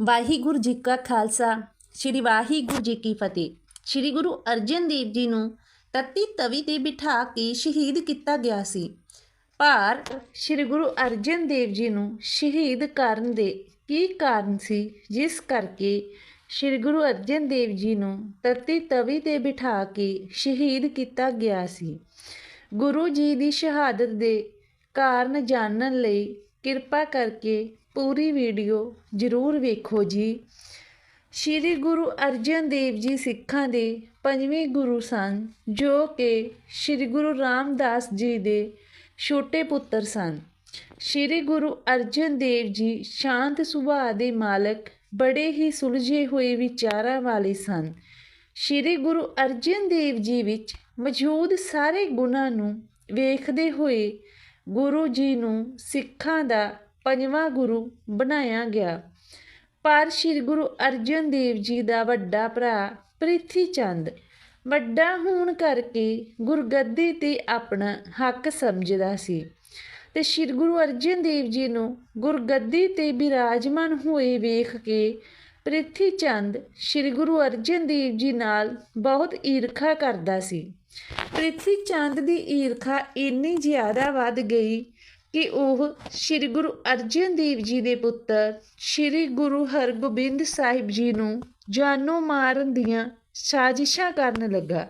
ਵਾਹਿਗੁਰੂ ਜੀ ਕਾ ਖਾਲਸਾ, ਸ੍ਰੀ ਵਾਹਿਗੁਰੂ ਜੀ ਕੀ ਫਤਿਹ। ਸ੍ਰੀ ਗੁਰੂ ਅਰਜਨ ਦੇਵ ਜੀ ਨੂੰ ਤਤੀ ਤਵੀ ਤੇ ਬਿਠਾ ਕੇ ਸ਼ਹੀਦ ਕੀਤਾ ਗਿਆ ਸੀ। ਪਰ ਸ੍ਰੀ ਗੁਰੂ ਅਰਜਨ ਦੇਵ ਜੀ ਨੂੰ ਸ਼ਹੀਦ ਕਰਨ ਦੇ ਕੀ ਕਾਰਨ ਸੀ, ਜਿਸ ਕਰਕੇ ਸ੍ਰੀ ਗੁਰੂ ਅਰਜਨ ਦੇਵ ਜੀ ਨੂੰ ਤਤੀ ਤਵੀ ਤੇ ਬਿਠਾ ਕੇ ਸ਼ਹੀਦ ਕੀਤਾ ਗਿਆ ਸੀ। ਗੁਰੂ ਜੀ ਦੀ ਸ਼ਹਾਦਤ ਦੇ ਕਾਰਨ ਜਾਣਨ ਲਈ ਕਿਰਪਾ ਕਰਕੇ ਪੂਰੀ ਵੀਡੀਓ ਜ਼ਰੂਰ ਵੇਖੋ ਜੀ। ਸ਼੍ਰੀ ਗੁਰੂ ਅਰਜਨ ਦੇਵ ਜੀ ਸਿੱਖਾਂ ਦੇ ਪੰਜਵੇਂ ਗੁਰੂ ਸਨ, ਜੋ ਕਿ ਸ਼੍ਰੀ ਗੁਰੂ ਰਾਮਦਾਸ ਜੀ ਦੇ ਛੋਟੇ ਪੁੱਤਰ ਸਨ। ਸ਼੍ਰੀ ਗੁਰੂ ਅਰਜਨ ਦੇਵ ਜੀ ਸ਼ਾਂਤ ਸੁਭਾਅ ਦੇ ਮਾਲਕ, ਬੜੇ ਹੀ ਸੁਲਝੇ ਹੋਏ ਵਿਚਾਰਾਂ ਵਾਲੇ ਸਨ। ਸ਼੍ਰੀ ਗੁਰੂ ਅਰਜਨ ਦੇਵ ਜੀ ਵਿੱਚ ਮੌਜੂਦ ਸਾਰੇ ਗੁਣਾਂ ਨੂੰ ਵੇਖਦੇ ਹੋਏ ਗੁਰੂ ਜੀ ਨੂੰ ਸਿੱਖਾਂ ਦਾ ਪੰਜਵਾਂ ਗੁਰੂ ਬਣਾਇਆ ਗਿਆ। ਪਰ ਸ੍ਰੀ ਗੁਰੂ ਅਰਜਨ ਦੇਵ ਜੀ ਦਾ ਵੱਡਾ ਭਰਾ ਪ੍ਰਿਥੀ ਚੰਦ ਵੱਡਾ ਹੋਣ ਕਰਕੇ ਗੁਰਗੱਦੀ ਤੇ ਆਪਣਾ ਹੱਕ ਸਮਝਦਾ ਸੀ ਤੇ ਸ੍ਰੀ ਗੁਰੂ ਅਰਜਨ ਦੇਵ ਜੀ ਨੂੰ ਗੁਰਗੱਦੀ ਤੇ ਬਿਰਾਜਮਾਨ ਹੋਏ ਵੇਖ ਕੇ ਪ੍ਰਿਥੀ ਚੰਦ ਸ੍ਰੀ ਗੁਰੂ ਅਰਜਨ ਦੇਵ ਜੀ ਨਾਲ ਬਹੁਤ ਈਰਖਾ ਕਰਦਾ ਸੀ। ਪ੍ਰਿਥੀ ਚੰਦ ਦੀ ਈਰਖਾ ਇੰਨੀ ਜ਼ਿਆਦਾ ਵੱਧ ਗਈ ਕਿ ਉਹ ਸ੍ਰੀ ਗੁਰੂ ਅਰਜਨ ਦੇਵ ਜੀ ਦੇ ਪੁੱਤਰ ਸ੍ਰੀ ਗੁਰੂ ਹਰਗੋਬਿੰਦ ਸਾਹਿਬ ਜੀ ਨੂੰ ਜਾਨੋਂ ਮਾਰਨ ਦੀਆਂ ਸਾਜ਼ਿਸ਼ਾਂ ਕਰਨ ਲੱਗਾ।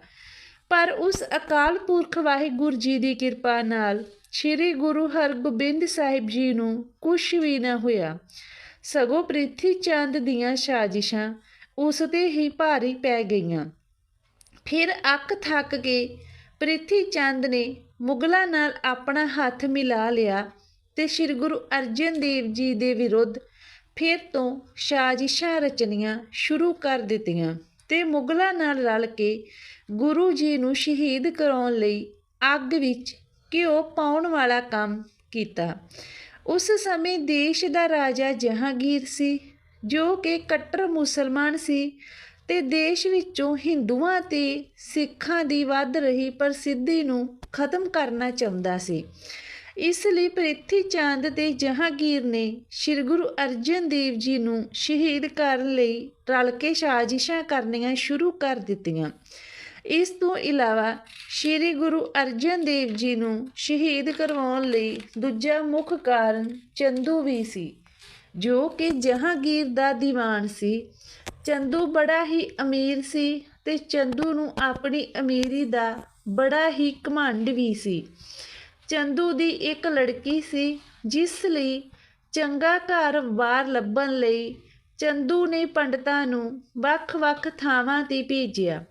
ਪਰ ਉਸ ਅਕਾਲ ਪੁਰਖ ਵਾਹਿਗੁਰੂ ਜੀ ਦੀ ਕਿਰਪਾ ਨਾਲ ਸ੍ਰੀ ਗੁਰੂ ਹਰਗੋਬਿੰਦ ਸਾਹਿਬ ਜੀ ਨੂੰ ਕੁਝ ਵੀ ਨਾ ਹੋਇਆ। ਸਗੋਂ ਪ੍ਰਿਥੀ ਚੰਦ ਦੀਆਂ ਸਾਜ਼ਿਸ਼ਾਂ ਉਸ ਤੇ ਹੀ ਭਾਰੀ ਪੈ ਗਈਆਂ। ਫਿਰ ਅੱਕ ਥੱਕ ਕੇ ਪ੍ਰਿਥੀ ਚੰਦ ਨੇ ਮੁਗਲਾਂ ਨਾਲ ਆਪਣਾ ਹੱਥ ਮਿਲਾ ਲਿਆ ਤੇ ਸ੍ਰੀ ਗੁਰੂ ਅਰਜਨ ਦੇਵ ਜੀ ਦੇ ਵਿਰੁੱਧ ਫਿਰ ਤੋਂ ਸਾਜ਼ਿਸ਼ਾਂ ਰਚਨੀਆਂ ਸ਼ੁਰੂ ਕਰ ਦਿੱਤੀਆਂ ਤੇ ਮੁਗਲਾਂ ਨਾਲ ਰਲ ਕੇ ਗੁਰੂ ਜੀ ਨੂੰ ਸ਼ਹੀਦ ਕਰਾਉਣ ਲਈ ਅੱਗ ਵਿੱਚ ਘਿਓ ਪਾਉਣ ਵਾਲਾ ਕੰਮ ਕੀਤਾ। ਉਸ ਸਮੇਂ ਦੇਸ਼ ਦਾ ਰਾਜਾ ਜਹਾਂਗੀਰ ਸੀ, ਜੋ ਕਿ ਕੱਟਰ ਮੁਸਲਮਾਨ ਸੀ ਤੇ ਦੇਸ਼ ਵਿੱਚੋਂ ਹਿੰਦੂਆਂ ਤੇ ਸਿੱਖਾਂ ਦੀ ਵੱਧ ਰਹੀ ਪ੍ਰਸਿੱਧੀ ਨੂੰ ਖਤਮ ਕਰਨਾ ਚਾਹੁੰਦਾ ਸੀ। ਇਸ ਲਈ ਪ੍ਰਿਥੀ ਚੰਦ ਤੇ ਜਹਾਂਗੀਰ ਨੇ ਸ੍ਰੀ ਗੁਰੂ ਅਰਜਨ ਦੇਵ ਜੀ ਨੂੰ ਸ਼ਹੀਦ ਕਰਨ ਲਈ ਰਲ ਕੇ ਸਾਜ਼ਿਸ਼ਾਂ ਕਰਨੀਆਂ ਸ਼ੁਰੂ ਕਰ ਦਿੱਤੀਆਂ। ਇਸ ਤੋਂ ਇਲਾਵਾ ਸ੍ਰੀ ਗੁਰੂ ਅਰਜਨ ਦੇਵ ਜੀ ਨੂੰ ਸ਼ਹੀਦ ਕਰਵਾਉਣ ਲਈ ਦੂਜਾ ਮੁੱਖ ਕਾਰਨ ਚੰਦੂ ਵੀ ਸੀ, ਜੋ ਕਿ ਜਹਾਂਗੀਰ ਦਾ ਦੀਵਾਨ ਸੀ। ਚੰਦੂ ਬੜਾ ਹੀ ਅਮੀਰ ਸੀ ਤੇ ਚੰਦੂ ਨੂੰ ਆਪਣੀ ਅਮੀਰੀ ਦਾ ਬੜਾ ਹੀ ਘਮੰਡ ਵੀ ਸੀ। ਚੰਦੂ ਦੀ ਇੱਕ ਲੜਕੀ ਸੀ, ਜਿਸ ਲਈ ਚੰਗਾ ਘਰ-ਬਾਰ ਲੱਭਣ ਲਈ ਚੰਦੂ ਨੇ ਪੰਡਤਾਂ ਨੂੰ ਵੱਖ-ਵੱਖ ਥਾਵਾਂ ਤੇ ਭੇਜਿਆ।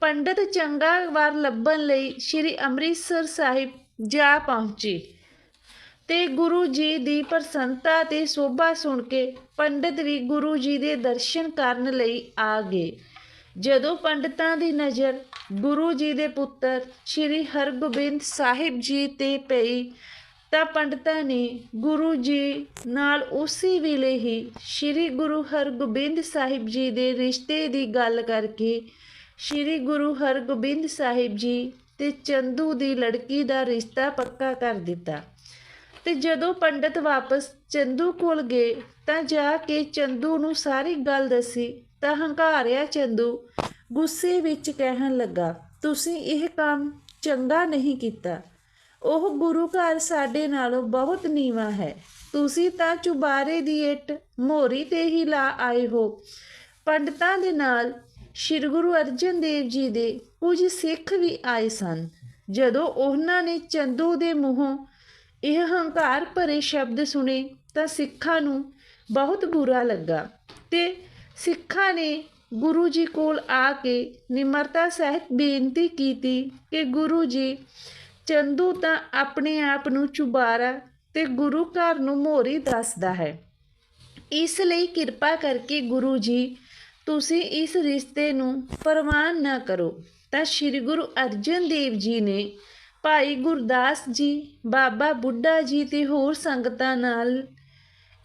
ਪੰਡਤ ਚੰਗਾ ਵਾਰ ਲੱਭਣ ਲਈ ਸ੍ਰੀ ਅੰਮ੍ਰਿਤਸਰ ਸਾਹਿਬ ਜਾ ਪਹੁੰਚੇ। ਤੇ ਗੁਰੂ ਜੀ ਦੀ ਪ੍ਰਸੰਨਤਾ ਤੇ ਸੋਭਾ ਸੁਣ ਕੇ ਪੰਡਤ ਵੀ ਗੁਰੂ ਜੀ ਦੇ ਦਰਸ਼ਨ ਕਰਨ ਲਈ ਆ ਗਏ। ਜਦੋਂ ਪੰਡਤਾਂ ਦੀ ਨਜ਼ਰ ਗੁਰੂ ਜੀ ਦੇ ਪੁੱਤਰ ਸ੍ਰੀ ਹਰਗੋਬਿੰਦ ਸਾਹਿਬ ਜੀ ਤੇ ਪਈ, ਤਾਂ ਪੰਡਤਾਂ ਨੇ ਗੁਰੂ ਜੀ ਨਾਲ ਉਸੇ ਵੇਲੇ ਹੀ ਸ੍ਰੀ ਗੁਰੂ ਹਰਗੋਬਿੰਦ ਸਾਹਿਬ ਜੀ ਦੇ ਰਿਸ਼ਤੇ ਦੀ ਗੱਲ ਕਰਕੇ ਸ੍ਰੀ ਗੁਰੂ ਹਰਗੋਬਿੰਦ ਸਾਹਿਬ ਜੀ ਤੇ ਚੰਦੂ ਦੀ ਲੜਕੀ ਦਾ ਰਿਸ਼ਤਾ ਪੱਕਾ ਕਰ ਦਿੱਤਾ। ਤੇ ਜਦੋਂ ਪੰਡਤ ਵਾਪਸ ਚੰਦੂ ਕੋਲ ਗਏ ਤਾਂ ਜਾ ਕੇ ਚੰਦੂ ਨੂੰ ਸਾਰੀ ਗੱਲ ਦੱਸੀ, ਤਾਂ ਹੰਕਾਰਿਆ ਚੰਦੂ, ਗੁੱਸੇ ਵਿੱਚ ਕਹਿਣ ਲੱਗਾ, ਤੁਸੀਂ ਇਹ ਕੰਮ ਚੰਗਾ ਨਹੀਂ ਕੀਤਾ। ਉਹ ਗੁਰੂ ਘਰ ਸਾਡੇ ਨਾਲੋਂ ਬਹੁਤ ਨੀਵਾ ਹੈ। ਤੁਸੀਂ ਤਾਂ ਚੁਬਾਰੇ ਦੀ ਇੱਟ ਮੋਰੀ ਤੇ ਹੀ ਲਾ ਆਏ ਹੋ। ਪੰਡਤਾਂ ਦੇ ਨਾਲ ਸ੍ਰੀ ਗੁਰੂ ਅਰਜਨ ਦੇਵ ਜੀ ਦੇ ਕੁਝ ਸਿੱਖ ਵੀ ਆਏ ਸਨ। ਜਦੋਂ ਉਹਨਾਂ ਨੇ ਚੰਦੂ ਦੇ ਮੂੰਹੋਂ ਇਹ ਹੰਕਾਰ ਭਰੇ ਸ਼ਬਦ ਸੁਣੇ ਤਾਂ ਸਿੱਖਾਂ ਨੂੰ ਬਹੁਤ ਬੁਰਾ ਲੱਗਾ ਤੇ ਸਿੱਖਾਂ ਨੇ ਗੁਰੂ ਜੀ ਕੋਲ ਆ ਕੇ ਨਿਮਰਤਾ ਸਹਿਤ ਬੇਨਤੀ ਕੀਤੀ ਕਿ ਗੁਰੂ ਜੀ, ਚੰਦੂ ਤਾਂ ਆਪਣੇ ਆਪ ਨੂੰ ਚੁਬਾਰਾ ਤੇ ਗੁਰੂ ਘਰ ਨੂੰ ਮੋਰੀ ਦੱਸਦਾ ਹੈ। ਇਸ ਲਈ ਕਿਰਪਾ ਕਰਕੇ ਗੁਰੂ ਜੀ, ਤੁਸੀਂ ਇਸ ਰਿਸ਼ਤੇ ਨੂੰ ਪ੍ਰਵਾਨ ਨਾ ਕਰੋ। ਤਾਂ ਸ੍ਰੀ ਗੁਰੂ ਅਰਜਨ ਦੇਵ ਜੀ ਨੇ ਭਾਈ ਗੁਰਦਾਸ ਜੀ, ਬਾਬਾ ਬੁੱਢਾ ਜੀ ਤੇ ਹੋਰ ਸੰਗਤਾਂ ਨਾਲ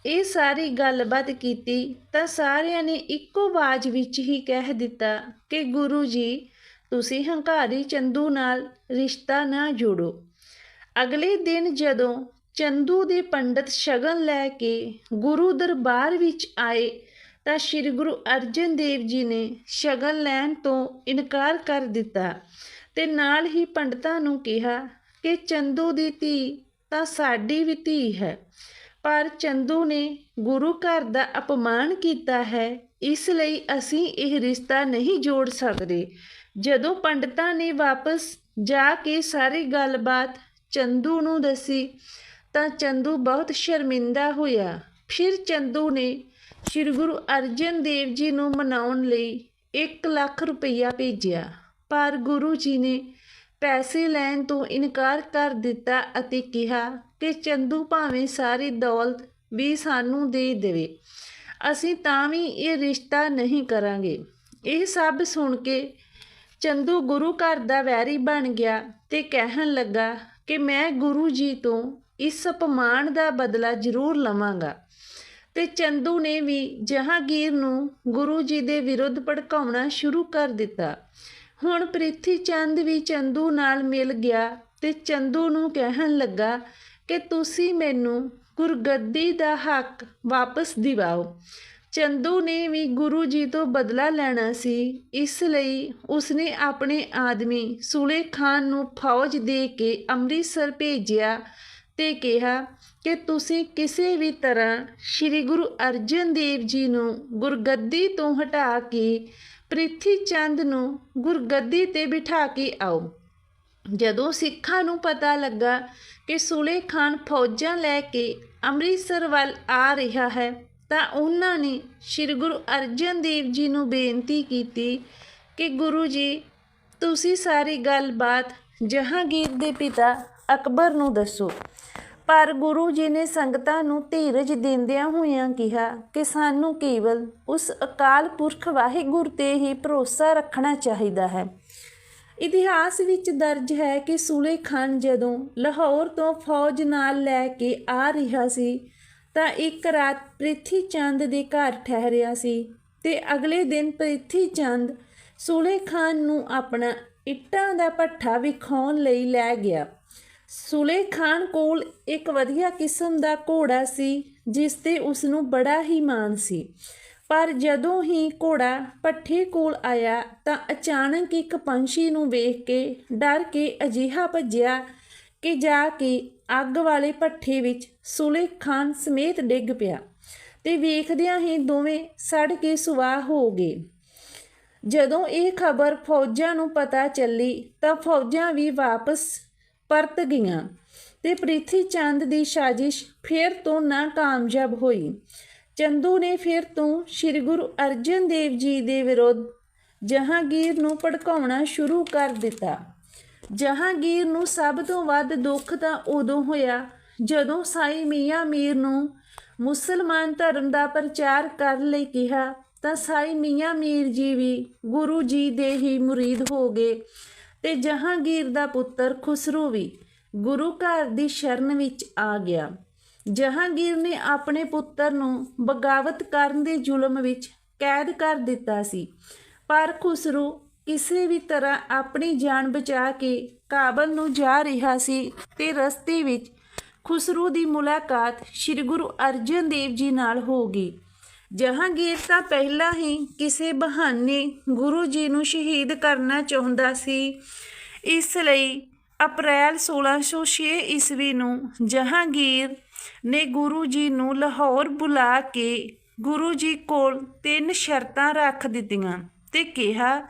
ਇਹ ਸਾਰੀ ਗੱਲਬਾਤ ਕੀਤੀ ਤਾਂ ਸਾਰਿਆਂ ਨੇ ਇੱਕੋ ਬਾਜ਼ ਵਿੱਚ ਹੀ ਕਹਿ ਦਿੱਤਾ ਕਿ ਗੁਰੂ ਜੀ, ਤੁਸੀਂ ਹੰਕਾਰੀ ਚੰਦੂ ਨਾਲ ਰਿਸ਼ਤਾ ਨਾ ਜੋੜੋ। ਅਗਲੇ ਦਿਨ ਜਦੋਂ ਚੰਦੂ ਦੇ ਪੰਡਤ ਸ਼ਗਨ ਲੈ ਕੇ ਗੁਰੂ ਦਰਬਾਰ ਵਿੱਚ ਆਏ ਤਾਂ ਸ੍ਰੀ ਗੁਰੂ ਅਰਜਨ ਦੇਵ ਜੀ ਨੇ ਸ਼ਗਨ ਲੈਣ ਤੋਂ ਇਨਕਾਰ ਕਰ ਦਿੱਤਾ। ਤੇ ਨਾਲ ਹੀ ਪੰਡਤਾਂ ਨੂੰ ਕਿਹਾ ਕਿ ਚੰਦੂ ਦੀ ਧੀ ਤਾਂ ਸਾਡੀ ਵੀ ਧੀ ਹੈ, ਪਰ ਚੰਦੂ ਨੇ ਗੁਰੂ ਘਰ ਦਾ ਅਪਮਾਨ ਕੀਤਾ ਹੈ, ਇਸ ਲਈ ਅਸੀਂ ਇਹ ਰਿਸ਼ਤਾ ਨਹੀਂ ਜੋੜ ਸਕਦੇ। ਜਦੋਂ ਪੰਡਤਾਂ ਨੇ ਵਾਪਸ ਜਾ ਕੇ ਸਾਰੀ ਗੱਲਬਾਤ ਚੰਦੂ ਨੂੰ ਦੱਸੀ, ਤਾਂ ਚੰਦੂ ਬਹੁਤ ਸ਼ਰਮਿੰਦਾ ਹੋਇਆ। ਫਿਰ ਚੰਦੂ ਨੇ ਸ੍ਰੀ ਗੁਰੂ ਅਰਜਨ ਦੇਵ ਜੀ ਨੂੰ ਮਨਾਉਣ ਲਈ 1 ਲੱਖ ਰੁਪਈਆ ਭੇਜਿਆ। ਪਰ ਗੁਰੂ ਜੀ ਨੇ ਪੈਸੇ ਲੈਣ ਤੋਂ ਇਨਕਾਰ ਕਰ ਦਿੱਤਾ ਅਤੇ ਕਿਹਾ ਕਿ ਚੰਦੂ ਭਾਵੇਂ ਸਾਰੀ ਦੌਲਤ ਵੀ ਸਾਨੂੰ ਦੇ ਦੇਵੇ, ਅਸੀਂ ਤਾਂ ਵੀ ਇਹ ਰਿਸ਼ਤਾ ਨਹੀਂ ਕਰਾਂਗੇ। ਇਹ ਸਭ ਸੁਣ ਕੇ ਚੰਦੂ ਗੁਰੂ ਘਰ ਦਾ ਵੈਰੀ ਬਣ ਗਿਆ ਤੇ ਕਹਿਣ ਲੱਗਾ ਕਿ ਮੈਂ ਗੁਰੂ ਜੀ ਤੋਂ ਇਸ ਅਪਮਾਨ ਦਾ ਬਦਲਾ ਜ਼ਰੂਰ ਲਵਾਂਗਾ। ਤੇ ਚੰਦੂ ਨੇ ਵੀ ਜਹਾਂਗੀਰ ਨੂੰ ਗੁਰੂ ਜੀ ਦੇ ਵਿਰੁੱਧ ਭੜਕਾਉਣਾ ਸ਼ੁਰੂ ਕਰ ਦਿੱਤਾ। ਹੁਣ ਪ੍ਰਿਥੀ ਚੰਦ ਵੀ ਚੰਦੂ ਨਾਲ ਮਿਲ ਗਿਆ ਤੇ ਚੰਦੂ ਨੂੰ ਕਹਿਣ ਲੱਗਾ ਕਿ ਤੁਸੀਂ ਮੈਨੂੰ ਗੁਰਗੱਦੀ ਦਾ ਹੱਕ ਵਾਪਸ ਦਿਵਾਓ। ਚੰਦੂ ਨੇ ਵੀ ਗੁਰੂ ਜੀ ਤੋਂ ਬਦਲਾ ਲੈਣਾ ਸੀ, ਇਸ ਲਈ ਉਸਨੇ ਆਪਣੇ ਆਦਮੀ ਸੂਲੇ ਖਾਨ ਨੂੰ ਫੌਜ ਦੇ ਕੇ ਅੰਮ੍ਰਿਤਸਰ ਭੇਜਿਆ ਤੇ ਕਿਹਾ ਕਿ ਤੁਸੀਂ ਕਿਸੇ ਵੀ ਤਰ੍ਹਾਂ ਸ੍ਰੀ ਗੁਰੂ ਅਰਜਨ ਦੇਵ ਜੀ ਨੂੰ ਗੁਰਗੱਦੀ ਤੋਂ ਹਟਾ ਕੇ ਪ੍ਰਿਥੀ ਚੰਦ ਨੂੰ ਗੁਰਗੱਦੀ ਤੇ ਬਿਠਾ ਕੇ ਆਓ। ਜਦੋਂ ਸਿੱਖਾਂ ਨੂੰ ਪਤਾ ਲੱਗਾ ਕਿ ਸੁਲੇ ਖਾਨ ਫੌਜਾਂ ਲੈ ਕੇ ਅੰਮ੍ਰਿਤਸਰ ਵੱਲ ਆ ਰਿਹਾ ਹੈ, ਤਾਂ ਉਹਨਾਂ ਨੇ ਸ੍ਰੀ ਗੁਰੂ ਅਰਜਨ ਦੇਵ ਜੀ ਨੂੰ ਬੇਨਤੀ ਕੀਤੀ ਕਿ ਗੁਰੂ ਜੀ, ਤੁਸੀਂ ਸਾਰੀ ਗੱਲਬਾਤ ਜਹਾਂਗੀਰ ਦੇ ਪਿਤਾ ਅਕਬਰ ਨੂੰ ਦੱਸੋ। ਪਰ ਗੁਰੂ ਜੀ ਨੇ ਸੰਗਤਾਂ ਨੂੰ ਧੀਰਜ ਦਿੰਦਿਆਂ ਹੋਇਆਂ ਕਿਹਾ ਕਿ ਸਾਨੂੰ ਕੇਵਲ ਉਸ ਅਕਾਲ ਪੁਰਖ ਵਾਹਿਗੁਰੂ ਤੇ ਹੀ ਭਰੋਸਾ ਰੱਖਣਾ ਚਾਹੀਦਾ ਹੈ। ਇਤਿਹਾਸ ਵਿੱਚ ਦਰਜ ਹੈ ਕਿ ਸੂਲੇ ਖਾਨ ਜਦੋਂ ਲਾਹੌਰ ਤੋਂ ਫੌਜ ਨਾਲ ਲੈ ਕੇ ਆ ਰਿਹਾ ਸੀ, ਤਾਂ ਇੱਕ ਰਾਤ ਪ੍ਰਿਥੀ ਚੰਦ ਦੇ ਘਰ ਠਹਿਰਿਆ ਸੀ ਤੇ ਅਗਲੇ ਦਿਨ ਪ੍ਰਿਥੀ ਚੰਦ ਸੂਲੇ ਖਾਨ ਨੂੰ ਆਪਣਾ ਇੱਟਾਂ ਦਾ ਭੱਠਾ ਵਿਖਾਉਣ ਲਈ ਲੈ ਗਿਆ। ਸੂਲੇ ਖਾਨ ਕੋਲ ਇੱਕ ਵਧੀਆ ਕਿਸਮ ਦਾ ਘੋੜਾ ਸੀ, ਜਿਸ ਤੇ ਉਸ ਨੂੰ ਬੜਾ ਹੀ ਮਾਣ ਸੀ। ਪਰ ਜਦੋਂ ਹੀ ਘੋੜਾ ਪੱਠੇ ਕੋਲ ਆਇਆ ਤਾਂ ਅਚਾਨਕ ਇੱਕ ਪੰਛੀ ਨੂੰ ਵੇਖ ਕੇ ਡਰ ਕੇ ਅਜਿਹਾ ਭੱਜਿਆ ਕਿ ਜਾ ਕੇ ਅੱਗ ਵਾਲੇ ਭੱਠੇ ਵਿੱਚ ਸੁਲੇ ਖਾਨ ਸਮੇਤ ਡਿੱਗ ਪਿਆ ਤੇ ਵੇਖਦਿਆਂ ਹੀ ਦੋਵੇਂ ਸੜ ਕੇ ਸੁਆਹ ਹੋ ਗਏ। ਜਦੋਂ ਇਹ ਖਬਰ ਫੌਜਾਂ ਨੂੰ ਪਤਾ ਚੱਲੀ ਤਾਂ ਫੌਜਾਂ ਵੀ ਵਾਪਸ ਪਰਤ ਗਈਆਂ ਤੇ ਪ੍ਰਿਥੀ ਚੰਦ ਦੀ ਸਾਜ਼ਿਸ਼ ਫਿਰ ਤੋਂ ਨਾ ਕਾਮਯਾਬ ਹੋਈ। ਚੰਦੂ ਨੇ ਫਿਰ ਤੋਂ ਸ੍ਰੀ ਗੁਰੂ ਅਰਜਨ ਦੇਵ ਜੀ ਦੇ ਵਿਰੁੱਧ ਜਹਾਂਗੀਰ ਨੂੰ ਭੜਕਾਉਣਾ ਸ਼ੁਰੂ ਕਰ ਦਿੱਤਾ। ਜਹਾਂਗੀਰ ਨੂੰ ਸਭ ਤੋਂ ਵੱਧ ਦੁੱਖ ਤਾਂ ਉਦੋਂ ਹੋਇਆ ਜਦੋਂ ਸਾਈ ਮੀਆਂ ਮੀਰ ਨੂੰ ਮੁਸਲਮਾਨ ਧਰਮ ਦਾ ਪ੍ਰਚਾਰ ਕਰਨ ਲਈ ਕਿਹਾ ਤਾਂ ਸਾਈ ਮੀਆਂ ਮੀਰ ਜੀ ਵੀ ਗੁਰੂ ਜੀ ਦੇ ਹੀ ਮੁਰੀਦ ਹੋ ਗਏ। ਤੇ ਜਹਾਂਗੀਰ ਦਾ ਪੁੱਤਰ ਖੁਸਰੂ ਵੀ ਗੁਰੂ ਘਰ ਦੀ ਸ਼ਰਨ ਵਿੱਚ ਆ ਗਿਆ। ਜਹਾਂਗੀਰ ਨੇ ਆਪਣੇ ਪੁੱਤਰ ਨੂੰ ਬਗਾਵਤ ਕਰਨ ਦੇ ਜ਼ੁਲਮ ਵਿੱਚ ਕੈਦ ਕਰ ਦਿੱਤਾ ਸੀ। ਪਰ ਖੁਸਰੂ ਕਿਸੇ ਵੀ ਤਰ੍ਹਾਂ ਆਪਣੀ ਜਾਨ ਬਚਾ ਕੇ ਕਾਬਲ ਨੂੰ ਜਾ ਰਿਹਾ ਸੀ ਤੇ ਰਸਤੇ ਵਿੱਚ ਖੁਸਰੂ ਦੀ ਮੁਲਾਕਾਤ ਸ੍ਰੀ ਗੁਰੂ ਅਰਜਨ ਦੇਵ ਜੀ ਨਾਲ ਹੋ ਗਈ। ਜਹਾਂਗੀਰ ਤਾਂ ਪਹਿਲਾਂ ਹੀ ਕਿਸੇ ਬਹਾਨੇ ਗੁਰੂ ਜੀ ਨੂੰ ਸ਼ਹੀਦ ਕਰਨਾ ਚਾਹੁੰਦਾ ਸੀ। ਇਸ ਲਈ ਅਪ੍ਰੈਲ 1606 ਈਸਵੀ ਨੂੰ ਜਹਾਂਗੀਰ ਨੇ ਗੁਰੂ ਜੀ ਨੂੰ ਲਾਹੌਰ ਬੁਲਾ ਕੇ ਗੁਰੂ ਜੀ ਕੋਲ ਤਿੰਨ ਸ਼ਰਤਾਂ ਰੱਖ ਦਿੱਤੀਆਂ ਤੇ ਕਿਹਾ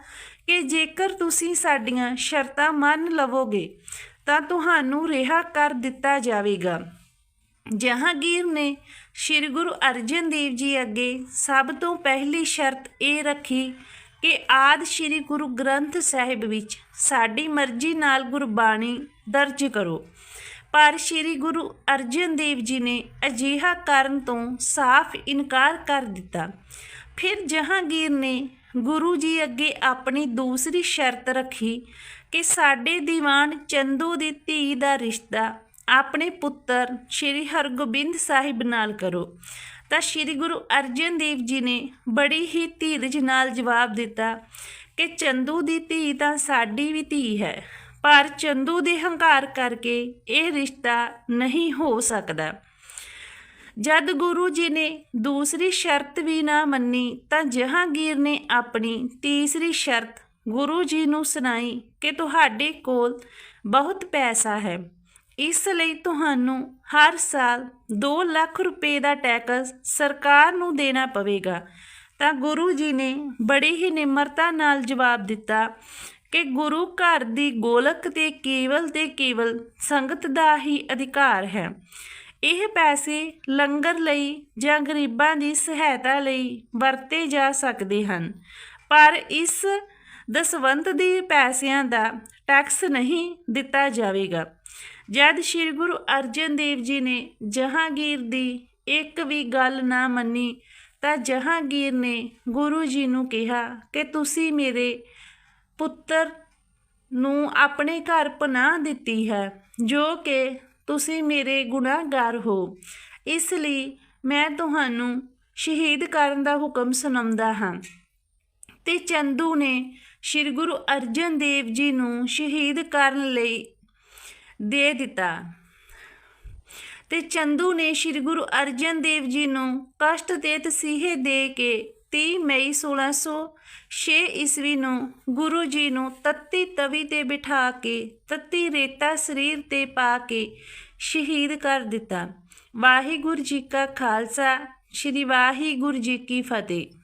ਕਿ ਜੇਕਰ ਤੁਸੀਂ ਸਾਡੀਆਂ ਸ਼ਰਤਾਂ ਮੰਨ ਲਵੋਗੇ ਤਾਂ ਤੁਹਾਨੂੰ ਰਿਹਾ ਕਰ ਦਿੱਤਾ ਜਾਵੇਗਾ। ਜਹਾਂਗੀਰ ਨੇ ਸ੍ਰੀ ਗੁਰੂ ਅਰਜਨ ਦੇਵ ਜੀ ਅੱਗੇ ਸਭ ਤੋਂ ਪਹਿਲੀ ਸ਼ਰਤ ਇਹ ਰੱਖੀ ਕਿ ਆਦ ਸ੍ਰੀ ਗੁਰੂ ਗ੍ਰੰਥ ਸਾਹਿਬ ਵਿੱਚ ਸਾਡੀ ਮਰਜ਼ੀ ਨਾਲ ਗੁਰਬਾਣੀ ਦਰਜ ਕਰੋ। ਪਰ ਸ੍ਰੀ ਗੁਰੂ ਅਰਜਨ ਦੇਵ ਜੀ ਨੇ ਅਜਿਹਾ ਕਰਨ ਤੋਂ ਸਾਫ਼ ਇਨਕਾਰ ਕਰ ਦਿੱਤਾ। ਫਿਰ ਜਹਾਂਗੀਰ ਨੇ ਗੁਰੂ ਜੀ ਅੱਗੇ ਆਪਣੀ ਦੂਸਰੀ ਸ਼ਰਤ ਰੱਖੀ ਕਿ ਸਾਡੇ ਦੀਵਾਨ ਚੰਦੂ ਦੀ ਧੀ ਦਾ ਰਿਸ਼ਤਾ ਆਪਣੇ ਪੁੱਤਰ ਸ੍ਰੀ ਹਰਗੋਬਿੰਦ ਸਾਹਿਬ ਨਾਲ ਕਰੋ। ਤਾਂ ਸ੍ਰੀ ਗੁਰੂ ਅਰਜਨ ਦੇਵ ਜੀ ਨੇ ਬੜੀ ਹੀ ਧੀਰਜ ਨਾਲ ਜਵਾਬ ਦਿੱਤਾ ਕਿ ਚੰਦੂ ਦੀ ਧੀ ਤਾਂ ਸਾਡੀ ਵੀ ਧੀ ਹੈ, ਪਰ ਚੰਦੂ ਦੇ ਹੰਕਾਰ ਕਰਕੇ ਇਹ ਰਿਸ਼ਤਾ ਨਹੀਂ ਹੋ ਸਕਦਾ। ਜਦ ਗੁਰੂ ਜੀ ਨੇ ਦੂਸਰੀ ਸ਼ਰਤ ਵੀ ਨਾ ਮੰਨੀ, ਤਾਂ ਜਹਾਂਗੀਰ ਨੇ ਆਪਣੀ ਤੀਸਰੀ ਸ਼ਰਤ ਗੁਰੂ ਜੀ ਨੂੰ ਸੁਣਾਈ ਕਿ ਤੁਹਾਡੇ ਕੋਲ ਬਹੁਤ ਪੈਸਾ ਹੈ। ਇਸ ਲਈ ਤੁਹਾਨੂੰ ਹਰ ਸਾਲ 2 ਲੱਖ ਰੁਪਏ ਦਾ ਟੈਕਸ ਸਰਕਾਰ ਨੂੰ ਦੇਣਾ ਪਵੇਗਾ। ਤਾਂ ਗੁਰੂ ਜੀ ਨੇ ਬੜੀ ਹੀ ਨਿਮਰਤਾ ਨਾਲ ਜਵਾਬ ਦਿੱਤਾ ਕਿ ਗੁਰੂ ਘਰ ਦੀ ਗੋਲਕ ਤੇ ਕੇਵਲ ਤੇ ਕੇਵਲ ਸੰਗਤ ਦਾ ਹੀ ਅਧਿਕਾਰ ਹੈ। ਇਹ ਪੈਸੇ ਲੰਗਰ ਲਈ ਜਾਂ ਗਰੀਬਾਂ ਦੀ ਸਹਾਇਤਾ ਲਈ ਵਰਤੇ ਜਾ ਸਕਦੇ ਹਨ। ਪਰ ਇਸ ਦਸਵੰਤ ਦੇ ਪੈਸਿਆਂ ਦਾ ਟੈਕਸ ਨਹੀਂ ਦਿੱਤਾ ਜਾਵੇਗਾ। ਜਦ ਸ੍ਰੀ ਗੁਰੂ ਅਰਜਨ ਦੇਵ ਜੀ ਨੇ ਜਹਾਂਗੀਰ ਦੀ ਇੱਕ ਵੀ ਗੱਲ ਨਾ ਮੰਨੀ, ਤਾਂ ਜਹਾਂਗੀਰ ਨੇ ਗੁਰੂ ਜੀ ਨੂੰ ਕਿਹਾ ਕਿ ਤੁਸੀਂ ਮੇਰੇ ਪੁੱਤਰ ਨੂੰ ਆਪਣੇ ਘਰ ਪਨਾਹ ਦਿੱਤੀ ਹੈ, ਜੋ ਕਿ ਤੁਸੀਂ ਮੇਰੇ ਗੁਨਾਹਗਾਰ ਹੋ। ਇਸ ਲਈ ਮੈਂ ਤੁਹਾਨੂੰ ਸ਼ਹੀਦ ਕਰਨ ਦਾ ਹੁਕਮ ਸੁਣਾਉਂਦਾ ਹਾਂ। ਤੇ ਚੰਦੂ ਨੇ ਸ੍ਰੀ ਗੁਰੂ ਅਰਜਨ ਦੇਵ ਜੀ ਨੂੰ ਸ਼ਹੀਦ ਕਰਨ ਲਈ ਦੇ ਦਿੱਤਾ। ਤੇ ਚੰਦੂ ਨੇ ਸ੍ਰੀ ਗੁਰੂ ਅਰਜਨ ਦੇਵ ਜੀ ਨੂੰ ਕਸ਼ਟ ਤੇ ਤਸੀਹੇ ਦੇ ਕੇ 30 ਮਈ 1606 ਈਸਵੀ ਨੂੰ ਗੁਰੂ ਜੀ ਨੂੰ ਤੱਤੀ ਤਵੀ ਤੇ ਬਿਠਾ ਕੇ, ਤੱਤੀ ਰੇਤਾ ਸਰੀਰ ਤੇ ਪਾ ਕੇ ਸ਼ਹੀਦ ਕਰ ਦਿੱਤਾ। ਵਾਹਿਗੁਰੂ ਜੀ ਕਾ ਖਾਲਸਾ, ਸ੍ਰੀ ਵਾਹਿਗੁਰੂ ਜੀ ਕੀ ਫਤਿਹ।